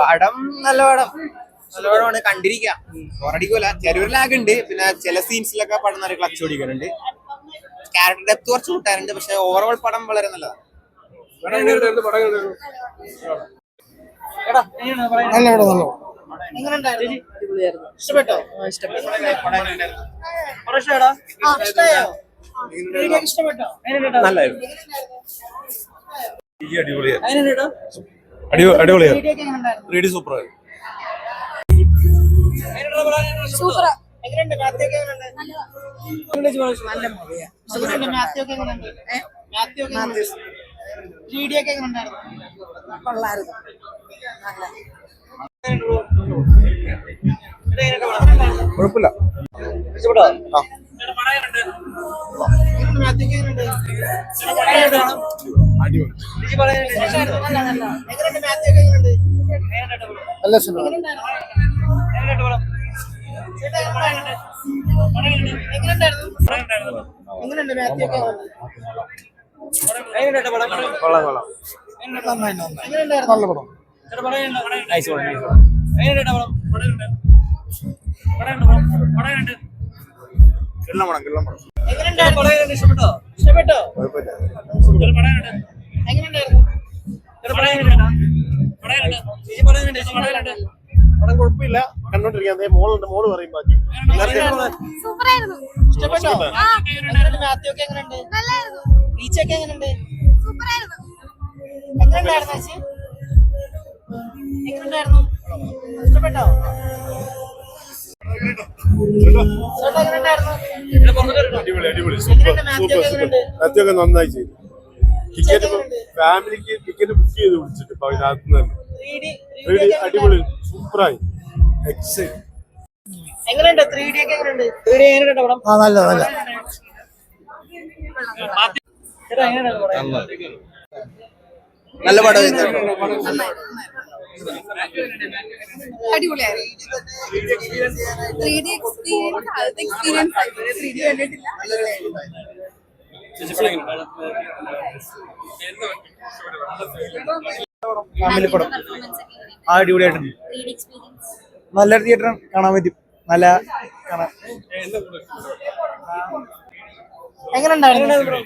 പടം നല്ല പടം. നല്ല പടമാണ്. കണ്ടിരിക്കാം. ബോറടിക്കൂല. ചെറിയൊരു ലാഗ് ഉണ്ട്. പിന്നെ ചില സീൻസിലൊക്കെ പടം നല്ല ക്ലച്ച് ഓടിക്കുന്നുണ്ട് ക്യാരക്ടർ ഡെപ്ത് കുറച്ച് കൂട്ടാറുണ്ട്. പക്ഷെ ഓവറോൾ പടം വളരെ നല്ലതാണ്. നല്ല പടം നല്ല ഇഷ്ടപ്പെട്ടോ? ഇഷ്ടപ്പെട്ടോ. ഇഷ്ടപ്പെട്ടോ. നല്ലായിരുന്നു ഡി സൂപ്പർ സൂപ്പർ നല്ല മൂവിയാ. കൊള്ളായിരുന്നു. കുഴപ്പമില്ല. ഇഷ്ടപ്പെട്ടോ? പടം? നല്ല സിനിമ? എങ്ങനെയുണ്ട് പടം? എങ്ങനെയുണ്ടായിരുന്നു? എങ്ങനെയുണ്ട് മാത്യു ഒക്കെ എങ്ങനെയുണ്ട് പടം? നല്ല പടം പടം പടം? കിള്ള കിള്ളമണം. കിള്ള പടം ഇഷ്ടപ്പെട്ടോ? ഇഷ്ടപ്പെട്ടോ? പടം കുഴപ്പമില്ല. കണ്ടോണ്ടിരിക്കാൻ ദേ മോളുണ്ട് മോൾ പറയും ബാക്കി. ഇഷ്ടപ്പെട്ടോ? ആ എങ്ങനെയുണ്ട് ഒക്കെ എങ്ങനെയുണ്ട്? എങ്ങനെയുണ്ടായിരുന്നു ചേച്ചി? എങ്ങനെയുണ്ടായിരുന്നു? ഇഷ്ടപ്പെട്ടോ? ചേട്ടാ, എങ്ങനെയുണ്ടായിരുന്നു? അടിപൊളി അടിപൊളി. Super super super? അത്യൊക്കെ നന്നായി ചെയ്തു. ടിക്കറ്റ് ഫാമിലിക്ക് ടിക്കറ്റ് ബുക്ക് ചെയ്ത് വിളിച്ചിട്ട് ഇപ്പൊ അതിനകത്ത് നിന്ന് തന്നെ. 3D 3D അടിപൊളി സൂപ്പറായി. എക്സൈറ്റ് എങ്ങനെയുണ്ട്? 3D ഒക്കെ എങ്ങനെയുണ്ട്? 3D എങ്ങനെയുണ്ട് പടം? ആ നല്ല നല്ല. നല്ല പടം അടിപൊളിയായിരുന്നു. ത്രീ ഡി എക്സ്പീരിയൻസ് ആദ്യത്തെ എക്സ്പീരിയൻസ് ആയിരുന്നു ത്രീ ഡി കണ്ടിട്ടില്ല. ഫാമിലി പടം. ആ അടിപൊളിയായിട്ടുണ്ട്. ത്രീ ഡി എക്സ്പീരിയൻസ് നല്ല തിയേറ്റർ കാണാൻ പറ്റും. നല്ല കാണാൻ. എങ്ങനെയുണ്ടായിരുന്നു? ചേട്ടാ